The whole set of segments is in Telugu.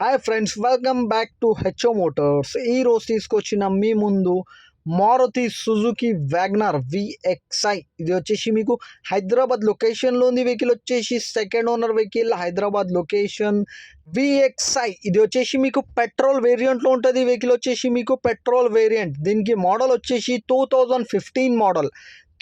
Hi friends welcome back to H O motors ఈ తీసుకొచ్చిన మీ ముందు మారుతి సుజుకి వ్యాగ్నర్ విఎక్స్ఐ ఇది వచ్చేసి మీకు హైదరాబాద్ లొకేషన్లో ఉంది వెహికల్ వచ్చేసి second owner vehicle Hyderabad location VXI ఇది వచ్చేసి మీకు పెట్రోల్ వేరియంట్లో ఉంటుంది. వెహికల్ వచ్చేసి మీకు పెట్రోల్ వేరియంట్. దీనికి మోడల్ వచ్చేసి two thousand fifteen model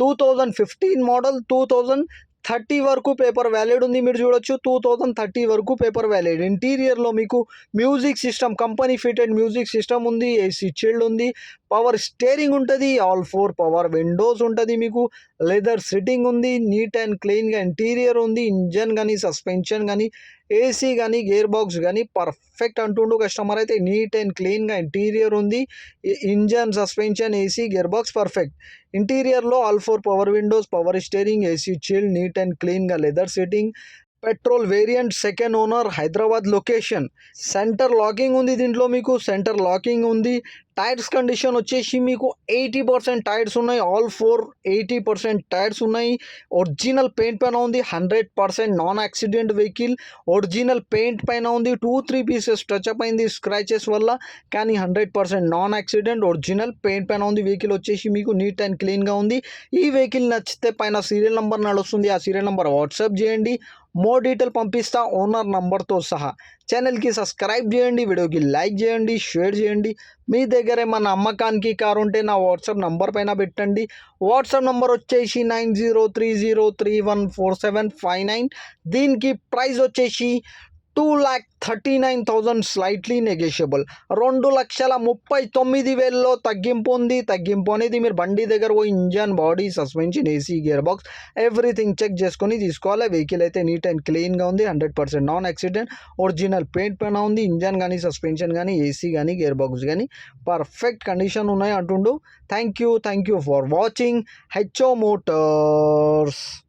two thousand fifteen model two thousand thirty వరకు పేపర్ వ్యాలిడ్ ఉంది మీరు చూడొచ్చు. టూ థౌజండ్ థర్టీ వరకు పేపర్ వ్యాలిడ్. ఇంటీరియర్లో మీకు music system company fitted music system ఉంది ఏసీ చిల్డ్ ఉంది పవర్ స్టేరింగ్ ఉంటుంది ఆల్ ఫోర్ పవర్ విండోస్ ఉంటుంది మీకు లెదర్ సిట్టింగ్ ఉంది నీట్ అండ్ క్లీన్గా ఇంటీరియర్ ఉంది ఇంజన్ కానీ సస్పెన్షన్ కానీ ఏసీ కానీ గేర్ బాక్స్ కానీ పర్ఫెక్ట్ అంటుండు కస్టమర్ అయితే నీట్ అండ్ క్లీన్గా ఇంటీరియర్ ఉంది. Engine suspension AC gear box perfect ఇంటీరియర్లో all four power windows power steering AC chill neat and క్లీన్గా leather sitting petrol variant second owner Hyderabad location. Centre locking ఉంది దీంట్లో మీకు సెంటర్ లాకింగ్ ఉంది. టైర్స్ కండిషన్ వచ్చేసి మీకు ఎయిటీ పర్సెంట్ టైర్స్ ఉన్నాయి. All four eighty percent tyres ఉన్నాయి. ఒరిజినల్ పెయింట్ పైన ఉంది. Hundred percent non accident vehicle. Original paint పైన ఉంది. Two three pieces touch up అయింది స్క్రాచెస్ వల్ల. కానీ hundred percent non accident original paint పైన ఉంది. వెహికల్ వచ్చేసి మీకు నీట్ అండ్ క్లీన్గా ఉంది. ఈ వెహికల్ నచ్చితే పైన సీరియల్ నెంబర్ నడుస్తుంది. ఆ సీరియల్ నెంబర్ వాట్సాప్ చేయండి. మోర్ డీటెయిల్ పంపిస్తా ఓనర్ నంబర్తో సహా. ఛానల్కి సబ్స్క్రైబ్ చేయండి వీడియోకి లైక్ చేయండి షేర్ చేయండి. మీ దగ్గర ఏమన్నా అమ్మకానికి కారు ఉంటే నా వాట్సాప్ నంబర్ పైన పెట్టండి. వాట్సాప్ నంబర్ వచ్చేసి nine zero three zero three one four seven five nine దీనికి ప్రైస్ వచ్చేసి two lakh thirty nine thousand slightly negotiable రెండు లక్షల ముప్పై తొమ్మిది వేలలో తగ్గింపు ఉంది. తగ్గింపు అనేది మీరు బండి దగ్గర ఓ engine body suspension AC gear box everything check చేసుకొని తీసుకోవాలి. వెహికల్ అయితే నీట్ అండ్ క్లీన్గా ఉంది. Hundred percent non accident. Original paint పైన ఉంది. ఇంజన్ కానీ సస్పెన్షన్ కానీ ఏసీ కానీ గేర్ బాక్స్ కానీ పర్ఫెక్ట్ కండిషన్ ఉన్నాయి అంటుండు. Thank you. Thank you for watching. HO Motors.